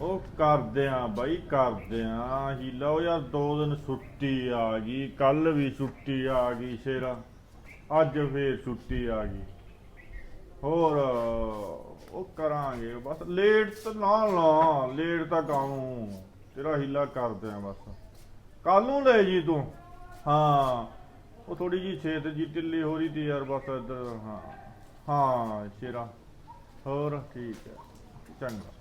ਉਹ ਕਰਦੇ ਆ ਬਾਈ, ਕਰਦੇ ਆ। ਹੀਲਾ ਉਹ ਯਾਰ, ਦੋ ਦਿਨ ਛੁੱਟੀ ਆ ਗਈ। ਕੱਲ ਵੀ ਛੁੱਟੀ ਆ ਗਈ ਸ਼ੇਰਾ। ਅੱਜ ਫੇਰ ਛੁੱਟੀ ਆ ਗਈ। ਹੋਰ, ਉਹ ਕਰਾਂਗੇ। ਬਸ ਲੇਟ ਤਾਂ ਨਾ ਲਾ, ਲੇਟ ਤਾਂ ਕਾਹਨੂੰ? ਤੇਰਾ ਹੀਲਾ ਕਰਦੇ ਆ ਬਸ। ਕੱਲ ਨੂੰ ਲੈ ਜੀ ਤੂੰ। ਹਾਂ, ਉਹ ਥੋੜੀ ਜੀ ਛੇਤ ਜੀ ਢਿੱਲੀ ਹੋ ਰਹੀ ਤੀ ਯਾਰ, ਬਸ ਇੱਧਰ, ਹਾਂ। ਹਾਂ, ਸ਼ੇਰਾ। ਹੋਰ, ਠੀਕ ਹੈ ਚੰਗਾ।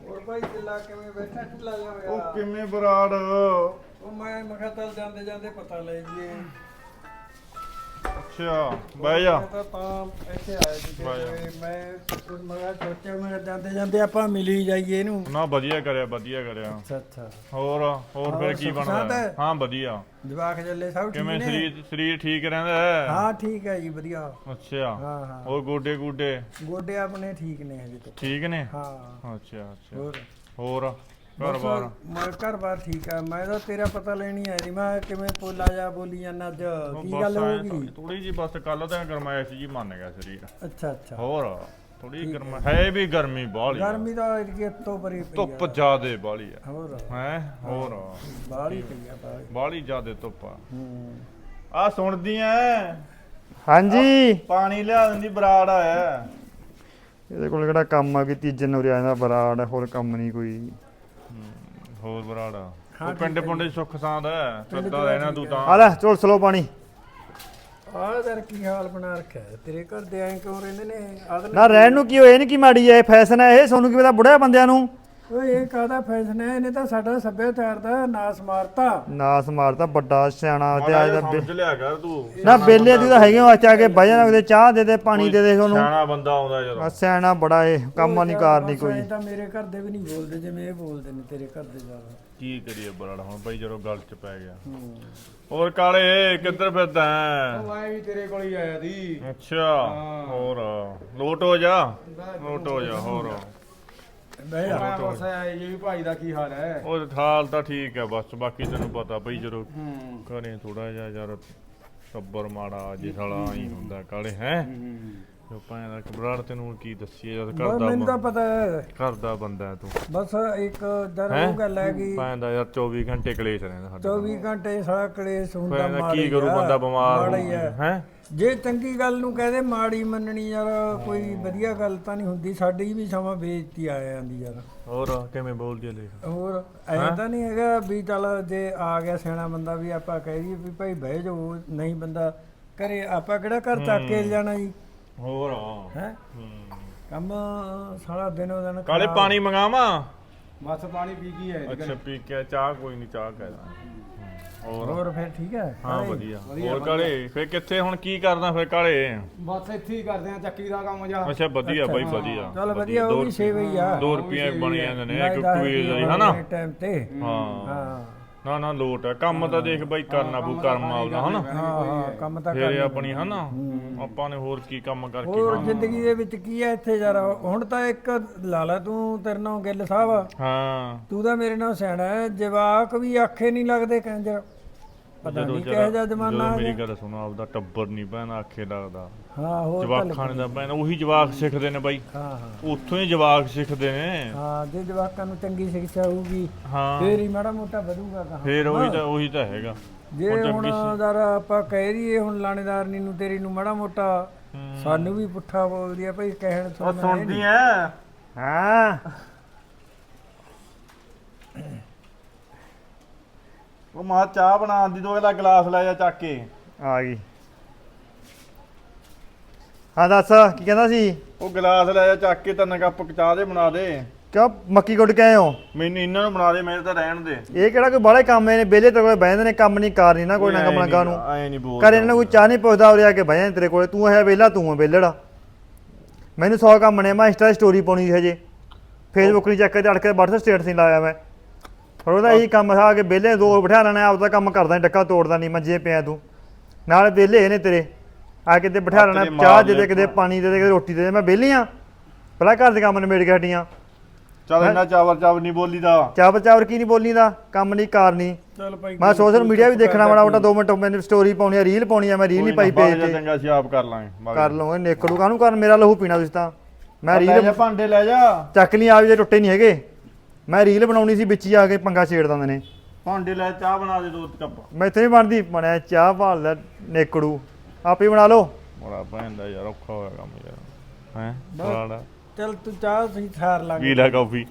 ਹੋਰ ਭਾਈ ਢਿੱਲਾ ਕਿਵੇਂ ਬੈਠਾ ਢਿੱਲਾ ਜਿਹਾ ਹੋਇਆ ਉਹ ਕਿਵੇਂ ਬਰਾੜ? ਉਹ ਮੈਂ ਮੈਂ ਕਿਹਾ ਚੱਲ ਜਾਂਦੇ ਜਾਂਦੇ ਪਤਾ ਲੈ ਜੀਏ। ਅੱਛਾ ਬਹਿ ਜਾ। ਮੈਂ ਤਾਂ ਤਾਂ ਇੱਥੇ ਆਇਆ ਸੀ। ਤੇ ਮੈਂ ਮੈਂ ਕਿਹਾ ਸੋਚਿਆ ਮੈਂ ਜਾਂਦੇ ਜਾਂਦੇ ਆਪਾਂ ਮਿਲ ਹੀ ਜਾਈਏ ਇਹਨੂੰ। ਨਾ ਵਧੀਆ ਕਰਿਆ ਵਧੀਆ ਕਰਿਆ। ਅੱਛਾ ਅੱਛਾ। ਹੋਰ ਹੋਰ ਹੋਰ ਫਿਰ ਕੀ ਸੁੱਖ ਸਾਂਦ ਬਣਦਾ ਹੈ? ਹਾਂ ਵਧੀਆ। ਜਵਾਕ ਜੱਲੇ ਸਭ ਠੀਕ ਕਿਵੇਂ ਨੇ? ਸਰੀਰ ਸਰੀਰ ਠੀਕ ਰਹਿੰਦਾ ਹੈ? ਹਾਂ ਠੀਕ ਹੈ ਜੀ ਵਧੀਆ। ਅੱਛਾ। ਹਾਂ ਹਾਂ। ਹੋਰ ਗੋਡੇ ਗੂਡੇ? ਗੋਡੇ ਆਪਣੇ ਠੀਕ ਨੇ ਹਜੇ ਤੱਕ ਠੀਕ ਨੇ? ਹਾਂ। ਅੱਛਾ ਅੱਛਾ। ਹੋਰ? ਹੋਰ? ਘਰ ਬਸ ਬਾਰ ਮੈਂ ਘਰ ਬਾਰ ਠੀਕ ਆ। ਮੈਂ ਤਾਂ ਤੇਰਾ ਪਤਾ ਲੈਣੀ ਆਈ ਸੀ। ਮੈਂ ਕਿਵੇਂ ਪੋਲਾ ਜਾ ਬੋਲੀ ਜਾਂਦਾ ਅੱਜ? ਕੀ ਗੱਲ ਹੋ ਗਈ? ਥੋੜੀ ਜੀ ਬਸ ਕੱਲ ਤਾਂ ਗਰਮਾਇਸ਼ ਜੀ ਮੰਨ ਗਿਆ ਸਰੀਰ। ਅੱਛਾ ਅੱਛਾ। ਹੋਰ ਥੋੜੀ ਗਰਮ ਹੈ ਵੀ ਗਰਮੀ ਬਾਹਲੀ ਆ। ਗਰਮੀ ਤਾਂ ਇਤਕੀ ਤੋਂ ਬਰੀ ਪਈ ਧੁੱਪ ਆ ਜ਼ਿਆਦੇ ਬਾਹਲੀ ਆ। ਹੋਰ। ਹੈ? ਹੋਰ। ਬਾਹਲੀ ਪਈ ਆ ਬਾਹਲੀ। ਬਾਹਲੀ ਜ਼ਿਆਦੇ ਧੁੱਪ ਆ। ਹੂੰ। ਆ ਸੁਣਦੀ ਐ? ਹਾਂਜੀ। ਪਾਣੀ ਲਿਆ ਦਿੰਦੀ ਬਰਾੜ ਆਇਆ। ਇਹਦੇ ਕੋਲ ਕਿਹੜਾ ਕੰਮ ਆ ਕਿ ਤੀਜੇ ਨੂੰ ਰਿਆ ਦਾ ਬਰਾੜ ਹੋਰ ਕੰਮ ਨਹੀਂ ਕੋਈ। ਹੋਰ ਬਰਾੜ। ਉਹ ਪਿੰਡ ਪੁੰਡੇ ਸੁੱਖ ਸਾਂਦ ਹੈ ਸੱਦਾ ਰਹਿਣਾ ਤੂੰ। ਤਾਂ। ਆ ਲੈ ਚੋਲ ਸਲੋ ਪਾਣੀ। ਆਹ ਦਰ ਕੀ ਹਾਲ ਬਣਾ ਰੱਖਿਆ ਹੈ? ਤੇਰੇ ਘਰ ਦੇ ਐਂ ਕਿਉਂ ਰਹਿੰਦੇ ਨੇ? ਨਾ ਰਹਿਣ ਨੂੰ ਕੀ ਹੋਏ ਨਹੀਂ ਕੀ ਮਾੜੀ ਐ ਫੈਸ਼ਨ ਹੈ ਇਹ ਸੋਨੂੰ ਕੀ ਪਤਾ ਬੁੜਿਆ ਬੰਦਿਆਂ ਨੂੰ। ਓਏ ਇਹ ਕਾਹਦਾ ਫੈਸ਼ਨ ਹੈ? ਇਹਨੇ ਤਾਂ ਸਾਡਾ ਸੱਭਿਆਚਾਰ ਦਾ ਨਾਸ ਮਾਰਤਾ। ਨਾਸ ਮਾਰਦਾ ਵੱਡਾ ਸਿਆਣਾ ਤੇ ਅੱਜ ਦਾ ਬੇ- ਸਮਝ ਲਿਆ ਕਰ ਤੂੰ। ਨਾ ਬੇਲੇ ਦੀ ਤਾਂ ਹੈਗੇ ਆ ਚਾ ਕੇ ਬਹਿ ਜਾਣਾ ਕਿਤੇ ਚਾਹ ਦੇ ਦੇ ਪਾਣੀ ਦੇ ਦੇ ਉਹਨੂੰ। ਸਿਆਣਾ ਬੰਦਾ ਆਉਂਦਾ ਜਦੋਂ। ਆ ਸਿਆਣਾ ਬੜਾ ਏ ਕੰਮ ਨਹੀਂ ਕਾਰ ਨਹੀਂ ਬਸ ਕੋਈ। ਐਂ ਤਾਂ ਮੇਰੇ ਘਰ ਦੇ ਵੀ ਨਹੀਂ ਬੋਲਦੇ ਜਿਵੇਂ ਇਹ ਬੋਲਦੇ ਨੇ ਤੇਰੇ ਘਰ ਦੇ ਜ਼ਿਆਦਾ। ਕੀ ਕਰੀਏ ਬਰਾੜ ਹੁਣ ਬਈ ਜਦੋਂ ਗੱਲ ਚ ਪੈ ਗਿਆ। ਹੋਰ ਕਾਲੇ ਕਿੱਧਰ ਫਿਰਦਾ ਹੈਂ? ਮੈਂ ਵੀ ਤੇਰੇ ਕੋਲ ਹੀ ਆਇਆ ਸੀ। ਅੱਛਾ ਹੋਰ ਲੋਟ ਹੋ ਜਾ। ਲੋਟ ਹੋ ਜਾ ਹੋਰ। ਜਾ ਮੈਂ ਬਸ ਆਇਆ ਜੀ ਵੀ ਭਾਈ ਦਾ ਕੀ ਹਾਲ ਹੈ? ਉਹ ਹਾਲ ਤਾਂ ਠੀਕ ਹੈ ਬਸ ਬਾਕੀ ਤੈਨੂੰ ਪਤਾ ਬਈ ਜਦੋਂ ਹੂੰ। ਘਰੇ ਥੋੜਾ ਜਿਹਾ ਯਾਰ ਟੱਬਰ ਮਾੜਾ ਜੇ ਸਾਲਾ ਹੀ। ਹੁੰਦਾ ਕਾਲੇ ਹੈ। ਜੋ ਭਾਂ ਦਾ ਕਬਰਾੜ ਤੈਨੂੰ ਕੀ ਦੱਸੀਏ ਜਦ ਬਸ ਕਰਦਾ ਮੈਨੂੰ ਤਾਂ ਪਤਾ ਹੈ। ਘਰ ਦਾ ਬੰਦਾ ਹੈ ਤੂੰ। ਬਸ ਇੱਕ ਦਰ ਹੈਂ? ਉਹ ਗੱਲ ਹੈ ਕਿ ਭਾਂ ਦਾ ਯਾਰ 24 ਘੰਟੇ ਕਲੇਸ਼ ਰਹਿੰਦਾ ਸਾਡੇ 24 ਘੰਟੇ ਸਾਰਾ ਕਲੇਸ਼ ਹੁੰਦਾ ਭਾਂ ਦਾ ਮਾੜਾ ਕੀ ਹੀ ਕਰੂ ਆ, ਬੰਦਾ ਬਿਮਾਰ ਮਾੜਾ ਹੀ ਹੈ ਹੈ? ਜੇ ਚੰਗੀ ਗੱਲ ਨੂੰ ਕਹਦੇ ਮਾੜੀ ਮੰਨਣੀ ਯਾਰ ਕੋਈ ਵਧੀਆ ਗੱਲ ਤਾਂ ਨਹੀਂ ਹੁੰਦੀ। ਸਾਡੀ ਵੀ ਸਮਾਂ ਬੇਇੱਜ਼ਤੀ ਆ ਜਾਂਦੀ ਯਾਰ। ਹੋਰ ਕਿਵੇਂ ਬੋਲਦੀ ਹੈ ਹੋਰ ਐਂ ਤਾਂ ਨਹੀਂ ਹੈਗਾ ਵੀ ਚੱਲ ਜੇ ਆ ਗਿਆ ਸਿਆਣਾ ਬੰਦਾ ਵੀ ਆਪਾਂ ਕਹਿ ਦਈਏ ਵੀ ਭਾਈ ਬਹਿ ਜਾਓ ਨਹੀਂ ਬੰਦਾ ਘਰੇ ਆਪਾਂ ਕਿਹੜਾ ਘਰ ਚੱਕ ਕੇ ਜਾਣਾ ਜੀ? ਹੋਰ ਹੈ। ਕੰਮ ਸਾਰਾ ਦਿਨ ਦਿਨ ਕਾਲੇ ਖਰਾਬ। ਪਾਣੀ ਮੰਗਾਵਾਂ? ਬਸ ਪਾਣੀ ਪੀ ਕੀ ਹੈ ਅੱਛਾ ਪੀ ਕੇ ਚਾਹ ਕੋਈ ਨਹੀਂ ਚਾਹ ਕਹਿ ਦਾਂ। ਹੋਰ? ਹੋਰ ਫਿਰ ਠੀਕ ਹੈ? ਹਾਂ? ਵਧੀਆ। ਵਧੀਆ, ਹੋਰ ਕਾਲੇ? ਫੇਰ ਕਿੱਥੇ ਹੁਣ ਕੀ ਕਰਦਾ ਫੇਰ ਕਾਲੇ? ਬਸ ਇੱਥੇ ਹੀ ਕਰਦੇ ਆ ਚੱਕੀ ਦਾ ਕੰਮ ਜਾ। ਅੱਛਾ ਵਧੀਆ ਬਾਈ ਵਧੀਆ। ਚੱਲ ਵਧੀਆ ਉਹ ਵੀ ਸੇਵਾ ਹੀ ਆ। 2 ਰੁਪਏ ਬਣ ਜਾਂਦੇ ਨੇ ਇੱਕ ਹੈ ਲਈ ਹਨਾ ਟਾਈਮ ਤੇ। ਹਾਂ। ਹਾਂ। ਨਾ ਨਾ ਲੋਟ ਹੈ ਕੰਮ ਤਾਂ ਦੇਖ ਬਾਈ ਕਰਨਾ ਬੂ ਕਰਮ ਆਉਦਾ ਹਨਾ? ਹਾਂ ਹਾਂ ਕੰਮ ਤਾਂ ਫੇਰ ਕਰਨਾ ਆਪਣੀ ਹਨਾ? ਆਪਾਂ ਨੇ ਹੋਰ ਕੀ ਕੰਮ ਕਰਕੇ ਹੋਰ ਖਾਣਾ। ਜ਼ਿੰਦਗੀ ਦੇ ਵਿੱਚ ਕੀ ਹੈ ਇੱਥੇ ਯਾਰ? ਹੁਣ ਤਾਂ ਇੱਕ ਲਾ ਲਾ ਤੂੰ ਤੇਰੇ ਨਾਲ ਗਿੱਲ ਸਾਹਿਬ। ਆ ਹਾਂ। ਤੂੰ ਤਾਂ ਮੇਰੇ ਨਾਲ ਸਿਆਣਾ ਹੈ ਜਵਾਕ ਵੀ ਆਖੇ ਨਹੀਂ ਲੱਗਦੇ ਕੰਜਰ। ਪਤਾ ਜਦੋਂ ਨਹੀਂ ਕਿਹੋ ਜਿਹਾ ਜਰਾ- ਜ਼ਮਾਨਾ ਜਦੋਂ ਆ ਮੇਰੀ ਗਿਆ। ਗੱਲ ਸੁਣੋ ਆਪਦਾ ਟੱਬਰ ਨਹੀਂ ਪੈਣਾ ਆਖੇ ਲੱਗਦਾ। ਹਾਂ ਹੋਰ ਤਾਂ ਜਵਾਕਾਂ ਨੇ ਦਾ ਪੈਣਾ ਉਹੀ ਜਵਾਕ ਸਿੱਖਦੇ ਨੇ ਬਾਈ। ਹਾਂ ਹਾਂ। ਉੱਥੋਂ ਹੀ ਜਵਾਕ ਸਿੱਖਦੇ ਨੇ। ਹਾਂ ਜੇ ਜਵਾਕਾਂ ਨੂੰ ਚੰਗੀ ਸਿੱਖਿਆ ਹੋਊਗੀ ਹਾਂ। ਫੇਰ ਹੀ ਮਾੜਾ ਮੋਟਾ ਵਧੂਗਾ ਕਹਾਂ ਫੇਰ ਉਹੀ ਤਾਂ ਉਹੀ ਤਾਂ ਹੈਗਾ। ਜੇ ਹੁਣ ਹੁਣ ਚੰਗੀ ਦਰ ਆਪਾਂ ਕਹਿ ਦਈਏ ਹੁਣ ਲਾਣੇਦਾਰਨੀ ਨੂੰ ਤੇਰੀ ਨੂੰ ਮਾੜਾ ਮੋਟਾ ਸਾਨੂੰ ਵੀ ਪੁੱਠਾ ਬੋਲਦੀ ਆ ਭਈ ਕਹਿਣ ਉਹ ਸੁਣਦੀ। ਐ ਹਾਂ। ਉਹ ਮਾਂ ਚਾਹ ਬਣਾਉਣ ਦੀ ਦੋ ਇਹਦਾ ਗਲਾਸ ਲੈ ਜਾ ਚੱਕ ਕੇ। ਆ ਗਈ। ਹਾਂ ਦੱਸ ਕੀ ਕਹਿੰਦਾ ਸੀ? ਉਹ ਗਲਾਸ ਲੈ ਜਾ ਚੱਕ ਕੇ ਤਿੰਨ ਕੱਪ ਚਾਹ ਦੇ ਬਣਾ ਦੇ। ਕਿਉਂ ਮੱਕੀ ਗੁੱਡ ਕੇ ਆਏ ਹੋ? ਮੈਨੂੰ ਇਹਨਾਂ ਨੂੰ ਬਣਾ ਦੇ ਮੇਰੇ ਤਾਂ ਰਹਿਣ ਦੇ। ਇਹ ਕਿਹੜਾ ਕੋਈ ਬਾਹਲੇ ਕੰਮ ਨੇ ਬੇਲੇ ਤੇ ਕੋਲੇ ਬਹਿੰਦੇ ਨੇ ਕੰਮ ਨਹੀਂ ਕਾਰ ਨਹੀਂ ਨਾ ਕੋਈ ਨਾ ਕੰਮ ਲਗਾ ਨੂੰ। ਐ ਨਹੀਂ ਬੋਲ ਘਰੇ ਇਹਨਾਂ ਨੂੰ ਕੋਈ ਚਾਹ ਨਹੀਂ ਪੁੱਛਦਾ ਉਰੇ ਆ ਕੇ ਬਹਿ ਜਾਂਦੇ ਤੇਰੇ ਕੋਲੇ। ਤੂੰ ਹੈ ਵੇਲਾ ਤੂੰ ਹੈ ਵੇਲੜਾ ਮੈਨੂੰ 100 ਕੰਮ ਨੇ ਮੈਂ ਇੰਸਟਾ ਸਟੋਰੀ ਪਾਉਣੀ ਸੀ ਹਜੇ। ਫੇਸਬੁੱਕ ਨਹੀਂ ਚੱਕ ਕੇ ਅੜ ਕੇ WhatsApp ਸਟੇਟਸ ਨਹੀਂ ਲਾਇਆ ਮੈਂ। ਪਰ ਉਹਦਾ ਇਹੀ ਕੰਮ ਆ ਕੇ ਵੇਲੇ ਦੋ ਬਿਠਾ ਲੈਣਾ ਆਪਦਾ ਕੰਮ ਕਰਦਾ ਡੱਕਾ ਤੋੜਦਾ ਨਹੀਂ ਮੰਜੇ ਪਿਆ ਤੂੰ। ਨਾਲ ਵੇਲੇ ਨੇ ਤੇਰੇ ਆ ਕੇ ਤੇ ਬਿਠਾ ਲੈਣਾ ਚਾਹ ਦੇ ਦੇ ਕਿਤੇ ਪਾਣੀ ਦੇ ਦੇ ਕਿਤੇ ਰੋਟੀ ਦੇ ਦੇ ਮੈਂ ਵਿਹਲੀ ਆ। ਪਹਿਲਾਂ ਘਰ ਦੇ ਕੰਮ ਨਿਬੇੜ ਕੇ ਹਟੀਆਂ। ਚੱਲ ਇੰਨਾ ਚਾਵਰ ਚਾਵਰ ਨਹੀਂ ਬੋਲੀਦਾ। ਚਾਵਰ ਚਾਵਰ ਕੀ ਨਹੀਂ ਬੋਲਣੀ ਦਾ ਕੰਮ ਨਹੀਂ ਕਾਰ ਨਹੀਂ ਚੱਲ ਭਾਈ ਮੈਂ ਸੋਸ਼ਲ ਮੀਡੀਆ ਵੀ ਦੇਖਣਾ ਮਾੜਾ ਮੋਟਾ 2 ਮਿੰਟ ਮੈਨੂੰ ਸਟੋਰੀ ਪਾਉਣੀ ਆ ਰੀਲ ਪਾਉਣੀ ਆ ਮੈਂ ਰੀਲ ਨਹੀਂ ਪਾਈ ਪੇਜ ਤੇ। ਚੰਗਾ ਸੀ ਆਪ ਕਰ ਲਾਂਗੇ ਕਰ ਲਵਾਂਗੇ ਨੇਕੜੂ ਕਾਹਨੂੰ ਕਰ ਮੇਰਾ ਲਹੂ ਪੀਣਾ ਤੁਸੀਂ ਤਾਂ। ਮੈਂ ਲੈ ਰੀਲ ਜਾ ਭਾਂਡੇ ਲੈ ਜਾ। ਚੱਕ ਲਈ ਆ ਵੀ ਜੇ ਟੁੱਟੇ ਨਹੀਂ ਹੈਗੇ। ਮੈਂ ਰੀਲ ਬਣਾਉਣੀ ਸੀ ਵਿੱਚ ਹੀ ਆ ਕੇ ਪੰਗਾ ਛੇੜ ਦਿੰਦੇ ਨੇ। ਭਾਂਡੇ ਲੈ ਚਾਹ ਬਣਾ ਦੇ ਦੋ ਕੱਪ। ਮੈਥੇ ਨਹੀਂ ਬਣਦੀ ਬਣਿਆ ਚਾਹ ਭਾਲ ਲੈ ਨੇਕੜੂ। ਆਪੇ ਬਣਾ ਲਓ। ਬੜਾ ਭੈਂਦਾ ਯਾਰ ਔਖਾ ਹੋਇਆ ਕੰਮ ਯਾਰ। ਹੈ। ਬਰਾੜਾ ਚੱਲ ਤੂੰ ਚਾਹ ਸਹੀ ਠਾਰ ਲਾਂਗੇ। ਪੀ ਲੈ ਕਾਫੀ।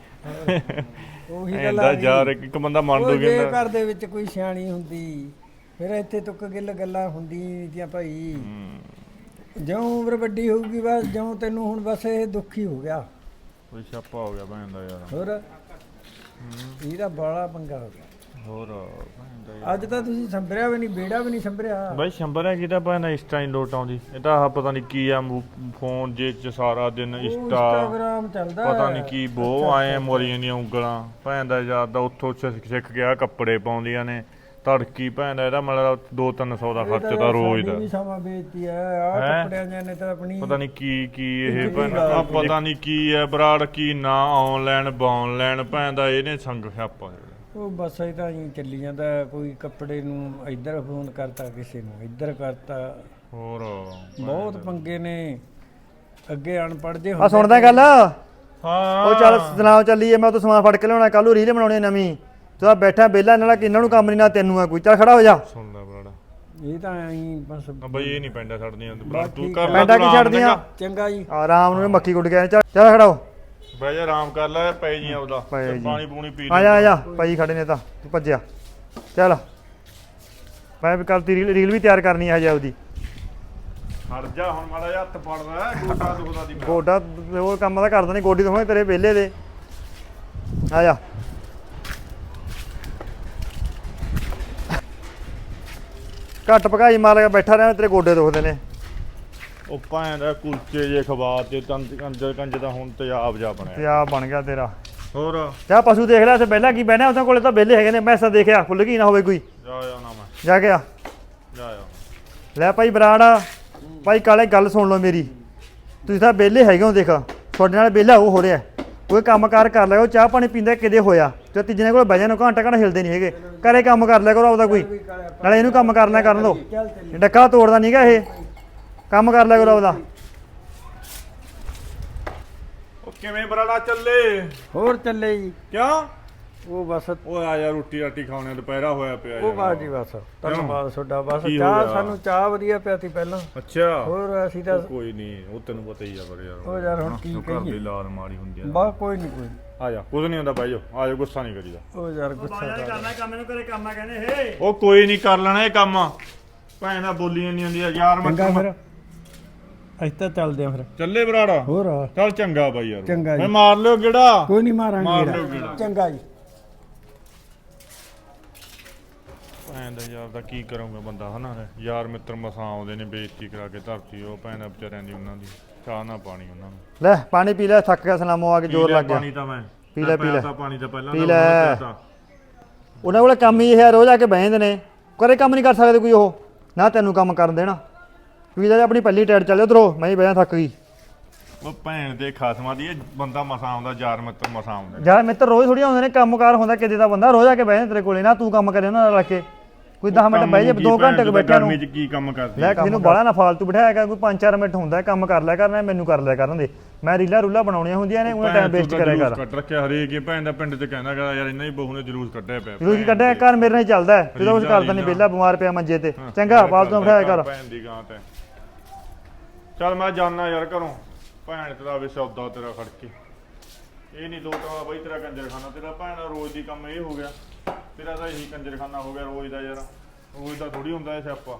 ਉਹੀ ਗੱਲ ਆ। ਯਾਰ ਇੱਕ ਇੱਕ ਬੰਦਾ ਮੰਨ ਦੋ ਜੇ ਕਹਿੰਦਾ ਘਰ ਦੇ ਵਿੱਚ ਕੋਈ ਸਿਆਣੀ ਹੁੰਦੀ ਫਿਰ ਇੱਥੇ ਤੁੱਕ ਗਿੱਲ ਗੱਲਾਂ ਹੁੰਦੀ ਨਹੀਂ ਭਾਈ। ਜਿਉਂ ਉਮਰ ਵੱਡੀ ਹੋਊਗੀ ਬਸ ਜਿਉਂ ਤੈਨੂੰ ਹੁਣ ਬਸ ਇਹ ਦੁੱਖ ਹੀ ਹੋ ਗਿਆ। ਕੋਈ ਛਾਪਾ ਹੋ ਗਿਆ ਭੈਂਦਾ ਯਾਰ। ਹੋਰ? ਇਹਦਾ ਬੜਾ ਪੰਗਾ ਹੋ ਗਿਆ। ਹੋਰ ਯਾਰ ਅੱਜ ਤਾਂ ਤੁਸੀਂ ਸੰਭਰਿਆ ਵੀ ਨਹੀਂ ਬੇੜਾ ਵੀ ਨਹੀਂ ਸੰਭਰਿਆ। ਬਾਈ ਸ਼ੰਬਰ ਹੈ ਕਿਹਦਾ ਭੈਂਦਾ ਇੰਸਟਾ ਨਹੀਂ ਲੋਟ ਆਉਂਦੀ। ਇਹ ਤਾਂ ਆਹ ਪਤਾ ਨਹੀਂ ਕੀ ਆ ਫੋਨ ਜੇ ਚ ਸਾਰਾ ਦਿਨ ਉਹ ਇੰਸਟਾ ਇੰਸਟਾਗ੍ਰਾਮ ਚੱਲਦਾ ਪਤਾ ਨਹੀਂ ਕੀ ਬੋ ਆਏ ਮੋਰੀਆਂ ਦੀਆਂ ਉਂਗਲਾਂ। ਭੈਂਦਾ ਯਾਰ ਦਾ ਉੱਥੋਂ ਸਿੱਖ ਸਿੱਖ ਗਿਆ ਕੱਪੜੇ ਪਾਉਂਦੀਆਂ ਨੇ। ਤੜਕੀ ਭੈਂਦਾ ਇਹਦਾ ਮਤਲਬ 2-300 ਦਾ ਖਰਚ ਤਾਂ ਰੋਜ਼ ਦਾ। ਵੀ ਸਮਾਂ ਵੇਚਦੀ ਆ ਆ ਹੈਂ? ਕੱਪੜਿਆਂ ਜਾਂ ਨੇ ਤਾਂ ਆਪਣੀ ਪਤਾ ਨਹੀਂ ਕੀ ਕੀ ਇਹ ਭੈਣ ਦੀ ਆ ਪਤਾ ਨਹੀਂ ਕੀ ਹੈ ਬਰਾੜ ਕੀ ਨਾ ਆਨਲਾਈਨ ਬਾਨਲਾਈਨ ਭੈਂਦਾ ਇਹਨੇ ਸੰਗ ਖਿਆਪਾ ਉਹ ਬਸ ਇਹ ਤਾਂ ਹੀ ਚੱਲੀ ਜਾਂਦਾ ਕੋਈ ਕੱਪੜੇ ਨੂੰ ਇੱਧਰ ਫੋਨ ਕਰਤਾ ਕਿਸੇ ਨੂੰ ਇੱਧਰ ਕਰਤਾ। ਹੋਰ ਬਹੁਤ ਪੰਗੇ ਨੇ। ਅੱਗੇ ਅਨਪੜ੍ਹ ਜੇ ਆ ਸੁਣਦਾ ਗੱਲ? ਹਾਂ। ਉਹ ਚੱਲ ਸੁਣਾਓ ਚੱਲੀਏ ਮੈਂ ਤਾਂ ਸਮਾਨ ਫੜ ਕੇ ਲਿਆਉਣਾ ਕੱਲ ਨੂੰ ਰੀਲ ਬਣਾਉਣੀ ਆ ਨਵੀਂ। ਤੂੰ ਆ ਬੈਠਾ ਬੇਲਾ ਨਾਲ ਇਹਨਾਂ ਨੂੰ ਕੰਮ ਨਹੀਂ ਨਾ ਤੈਨੂੰ ਆ ਕੋਈ। ਚੱਲ ਖੜਾ ਹੋ ਜਾ। ਸੁਣ ਲੈ ਬਰਾੜਾ ਇਹ ਤਾਂ ਐਂ ਬਸ ਆ ਬਈ ਇਹ ਨਹੀਂ ਪੈਂਦਾ ਛੱਡਦੀਆਂ ਬਰਾ ਤੂੰ ਕਰ। ਲੈ ਪੈਂਡਾ ਤੂੰ ਕੀ ਆਰਾਮ ਛੱਡਦੀਆਂ? ਨਾਲ। ਚੰਗਾ ਜੀ। ਆਰਾਮ ਨੂੰ ਮੱਕੀ ਗੁੱਡ ਗਿਆ ਚੱਲ ਚੱਲ ਖੜਾ ਹੋ। ਬਹਿ ਜਾ ਆਰਾਮ ਕਰ ਲੈ ਪੈ ਜੀ ਆਪਦਾ। ਪੈ ਤੇ ਜੀ। ਪਾਣੀ ਪੂਣੀ ਪੀ ਆ ਜਾ ਆ ਜਾ। ਭਾਈ ਖੜੇ ਨੇ ਤਾਂ ਤੂੰ ਭੱਜਿਆ। ਚੱਲ। ਮੈਂ ਵੀ ਕੱਲ ਤੀ ਰੀਲ ਰੀਲ ਵੀ ਤਿਆਰ ਕਰਨੀ ਹੈ ਹਜੇ ਉਹਦੀ ਹਟ ਜਾ ਹੁਣ ਮਾੜਾ ਜਿਹਾ ਹੱਥ ਫੜ ਲੈ ਗੋਡਾ ਦੁਖਦਾ ਦੀ ਗੋਡਾ ਉਹ ਕੰਮ ਤਾਂ ਕਰਦਾ ਨਹੀਂ ਗੋਡੀ ਤੋਂ ਤੇਰੇ ਵਿਹਲੇ ਦੇ। ਆ ਜਾ। ਘੱਟ ਪਕਾਈ ਮਾਰ ਕੇ ਬੈਠਾ ਰਹਿ ਤੇਰੇ ਗੋਡੇ ਦੁਖਦੇ ਨੇ। ਉਹ ਭੈਣ ਦਾ ਕੁਲਚੇ ਜੇ ਖਵਾ ਤੇ ਤੰਦ ਕੰਜਰ ਕੰਜ ਦਾ ਹੁਣ ਤੇਜ਼ਾਬ ਜਾ ਤੇ ਬਣਿਆ। ਆ ਬਣ ਗਿਆ ਤੇਰਾ। ਹੋਰ? ਜਾ ਪਸ਼ੂ ਦੇਖ ਲੈ ਤੇ ਪਹਿਲਾਂ ਕੀ ਬਹਿਣਾ ਉਹਨਾਂ ਕੋਲੇ ਤਾਂ ਵਿਹਲੇ ਹੈਗੇ ਨੇ ਮੈਸਾਂ ਦੇਖਿਆ ਖੁੱਲ ਗਈ ਨਾ ਹੋਵੇ ਕੋਈ। ਜਾ ਜਾ ਨਾ ਮੈਂ। ਜਾ ਕੇ ਆ। ਜਾ ਜਾ ਲੈ ਭਾਈ ਬਰਾੜ ਭਾਈ ਕਾਲੇ ਗੱਲ ਸੁਣ ਲਓ ਮੇਰੀ। ਤੁਸੀਂ ਤਾਂ ਵਿਹਲੇ ਹੈਗੇ ਹੋ ਦੇਖ। ਤੁਹਾਡੇ ਨਾਲ ਵਿਹਲਾ ਉਹ ਹੋ ਰਿਹਾ। ਕੋਈ ਕੰਮਕਾਰ ਕਰ ਲਿਆ ਉਹ ਚਾਹ ਪਾਣੀ ਪੀਂਦਾ ਕਿਤੇ ਹੋਇਆ। ਤੇ ਤੀਜੇ ਨੇ ਕੋਲ ਬਹਿ ਜਾਣਾ ਘੰਟਾ ਘੰਟਾ ਹਿਲਦੇ ਨਹੀਂ ਹੈਗੇ। ਘਰੇ ਕੰਮ ਕਰ ਲਿਆ ਕਰੋ ਆਪਦਾ ਕੋਈ। ਨਾਲੇ ਇਹਨੂੰ ਕੰਮ ਕਰਨਾ ਕਰਨ ਦੋ। ਡੱਕਾ ਤੋੜਦਾ ਨਹੀਂਗਾ ਇਹ। ਕੰਮ ਕਰ ਲਿਆ ਕਰੋ ਆਪਦਾ। ਉਹ ਕਿਵੇਂ ਬਰਾੜਾ ਚੱਲੇ? ਹੋਰ ਚੱਲੇ ਜੀ। ਕਿਉਂ? ਉਹ ਬਸ ਓਏ ਆ ਯਾਰ ਰੋਟੀ ਰਾਟੀ ਖਾਣੇ ਦੁਪਹਿਰਾ ਹੋਇਆ ਪਿਆ ਉਹ। ਬਾਤ ਜੀ ਬਸ ਧੰਨਵਾਦ ਤੁਹਾਡਾ ਬਸ ਕੀ ਹੋ ਚਾਹ ਗਿਆ? ਸਾਨੂੰ ਚਾਹ ਵਧੀਆ ਪਿਆ ਸੀ ਪਹਿਲਾਂ। ਅੱਛਾ। ਹੋਰ ਅਸੀਂ ਤਾਂ ਉਹ ਕੋਈ ਨਹੀਂ ਉਹ ਤੈਨੂੰ ਪਤਾ ਹੀ ਆ ਪਰ ਯਾਰ। ਉਹ ਯਾਰ ਹੁਣ ਕੀ ਉਹ ਦੀ ਕਹੀਏ। ਲਾਲ ਮਾੜੀ ਹੁੰਦੀ ਆ। ਬਾ ਕੋਈ ਨਹੀਂ ਕੋਈ ਨੀ। ਆ ਜਾ ਕੁਝ ਨਹੀਂ ਹੁੰਦਾ ਬਾਈ ਜੋ ਆ ਜਾ ਗੁੱਸਾ ਨਹੀਂ ਕਰੀਦਾ। ਉਹ ਯਾਰ ਗੁੱਸਾ ਕਰ। ਕਰਨਾ ਕੰਮ ਇਹਨੂੰ ਘਰੇ ਕੰਮ ਆ ਕਹਿੰਦੇ ਹੇ। ਉਹ ਕੋਈ ਨਹੀਂ ਕਰ ਲੈਣਾ ਇਹ ਕੰਮ। ਭੈਣ ਦਾ ਬੋਲੀਆਂ ਨਹੀਂ ਹੁੰਦੀਆਂ ਯਾਰ ਮੈਂ ਚੰਗਾ ਫਿਰ। ਅਸੀਂ ਤਾਂ ਚੱਲਦੇ ਆ ਫਿਰ। ਚੱਲੇ ਬਰਾੜਾ। ਹੋਰ ਚੱਲ ਚੰਗਾ ਬਾਈ ਯਾਰ। ਚੰਗਾ ਜੀ। ਮੈਂ ਮਾਰ ਲਿਓ ਕਿਹੜਾ ਕੋਈ ਨਹੀਂ ਮਾਰ ਮਾਰਾਂਗੇ ਲਿਓ। ਗੇੜਾ। ਚੰਗਾ ਜੀ। ਭੈਣ ਦਾ ਯਾਰ ਦਾ ਕੀ ਕਰੂੰਗਾ ਬੰਦਾ ਹਨਾ? ਯਾਰ ਮਿੱਤਰ ਮਸਾਂ ਆਉਂਦੇ ਨੇ ਬੇਇੱਜ਼ਤੀ ਕਰਾ ਕੇ ਧਰਤੀ ਉਹ ਭੈਣ ਦਾ ਵਿਚਾਰਿਆਂ ਦੀ ਉਹਨਾਂ ਦੀ। ਚਾਹ ਨਾ ਪਾਣੀ ਉਹਨਾਂ ਨੂੰ। ਲੈ ਪਾਣੀ ਪੀ ਲੈ ਥੱਕ ਗਿਆ ਸਲਾਮੋ ਆ ਕੇ ਜ਼ੋਰ ਲੱਗ ਗਿਆ। ਪਾਣੀ ਤਾਂ ਮੈਂ। ਪੀ ਲੈ, ਪੀ ਲੈ। ਪਾਣੀ ਤਾਂ ਪਹਿਲਾਂ ਪੀ ਲੈ। ਉਹਨਾਂ ਨੇ ਪੀਤਾ। ਉਹਨਾਂ ਕੋਲੇ ਕੰਮ ਹੀ ਇਹ ਹੈ ਰੋਜ਼ ਆ ਕੇ ਬਹਿ ਜਾਂਦੇ ਨੇ। ਘਰੇ ਕੰਮ ਨਹੀਂ ਕਰ ਸਕਦੇ ਕੋਈ ਉਹ। ਨਾ ਤੈਨੂੰ ਕੰਮ ਕਰਨ ਦੇਣਾ। ਤੂੰ ਜਾ ਆਪਣੀ ਪੱਲੀ ਟੈਟ ਚੱਲ ਉਧਰੋਂ ਮੈਂ ਹੀ ਬਹਿ ਥੱਕ ਗਈ। ਉਹ ਭੈਣ ਦੇ ਖਾਸਮਾਂ ਦੀ ਇਹ ਬੰਦਾ ਮਸਾਂ ਆਉਂਦਾ ਯਾਰ ਮਿੱਤਰ ਮਸਾਂ ਆਉਂਦਾ ਯਾਰ ਮਿੱਤਰ ਰੋਜ਼ ਥੋੜੀ ਆਉਂਦੇ ਨੇ ਕੰਮਕਾਰ ਹੁੰਦਾ ਕਿਤੇ ਦਾ ਬੰਦਾ ਰੋਜ਼ ਆ ਕੇ ਬਹਿ ਜਾਂਦਾ ਤੇਰੇ ਕੋਲੇ। ਨਾ ਤੂੰ ਕੰਮ ਕਰੇ ਉਹਨਾਂ ਨਾਲ ਰੱਖ ਕੇ। ਕੋਈ 10 ਮਿੰਟ ਬਹਿ ਜਾ 2 ਘੰਟੇ ਕੁ ਬੈਠਿਆ ਨੂੰ। ਗਰਮੀ ਚ ਕੀ ਕੰਮ ਕਰਦੀ ਲੈ ਕਿਸੇ ਨੂੰ ਨਾ ਫਾਲਤੂ ਬਿਠਾਇਆ ਕਰ ਕੋਈ 5-4 ਮਿੰਟ ਹੁੰਦਾ ਕੰਮ ਕਰ ਲਿਆ ਕਰਨਾ ਮੈਨੂੰ ਕਰ ਲਿਆ ਕਰਨ ਦੇ। ਮੈਂ ਰੀਲਾ ਰੂਲਾ ਬਣਾਉਣੀਆਂ ਹੁੰਦੀਆਂ ਨੇ ਉਹਨਾਂ ਟਾਈਮ ਵੇਸਟ ਕਰਿਆ ਕਰ। ਕੱਟ ਰੱਖਿਆ ਹਰੇਕ ਹੀ ਭੈਣ ਦਾ ਪਿੰਡ ਚ ਕਹਿੰਦਾ ਗਾ ਯਾਰ ਇਹਨਾਂ ਹੀ ਬਹੂ ਨੇ ਜਲੂਸ ਕੱਢਿਆ ਪਿਆ ਜਰੂਰ ਕੱਢਿਆ ਕਰ ਮੇਰੇ ਨਾਲ ਹੀ ਚੱਲਦਾ ਤਾਂ ਕੁਝ ਕਰਦਾ ਨਹੀਂ ਵਿਹਲਾ ਬਿਮਾਰ ਪਿਆ ਮੰਜੇ ਤੇ। ਚੰਗਾ ਫਾਲਤੂ ਨਾ ਬਿਠਾਇਆ ਕਰ। ਭੈਣ ਦੀ ਗਾਂ ਤੇ। ਚੱਲ ਮੈਂ ਜਾਣਾ ਯਾਰ ਘਰੋਂ। ਭੈਣ ਤੇਰਾ ਵੀ ਸੌਦਾ ਤੇਰਾ ਖੜ ਕੇ ਇਹ ਨਹੀਂ ਦੋ ਟਵਾ ਬਈ ਤੇਰਾ ਕੰਜਰਖਾਨਾ ਤੇਰਾ ਭੈਣ ਦਾ ਰੋਜ਼ ਦੀ ਕੰਮ ਇਹ ਹੋ ਗਿਆ। ਤੇਰਾ ਤਾਂ ਇਹੀ ਕੰਜਰਖਾਨਾ ਹੋ ਗਿਆ ਰੋਜ਼ ਦਾ ਯਾਰ। ਰੋਜ਼ ਦਾ ਥੋੜੀ ਹੁੰਦਾ ਇਹ ਸਿਆਪਾ।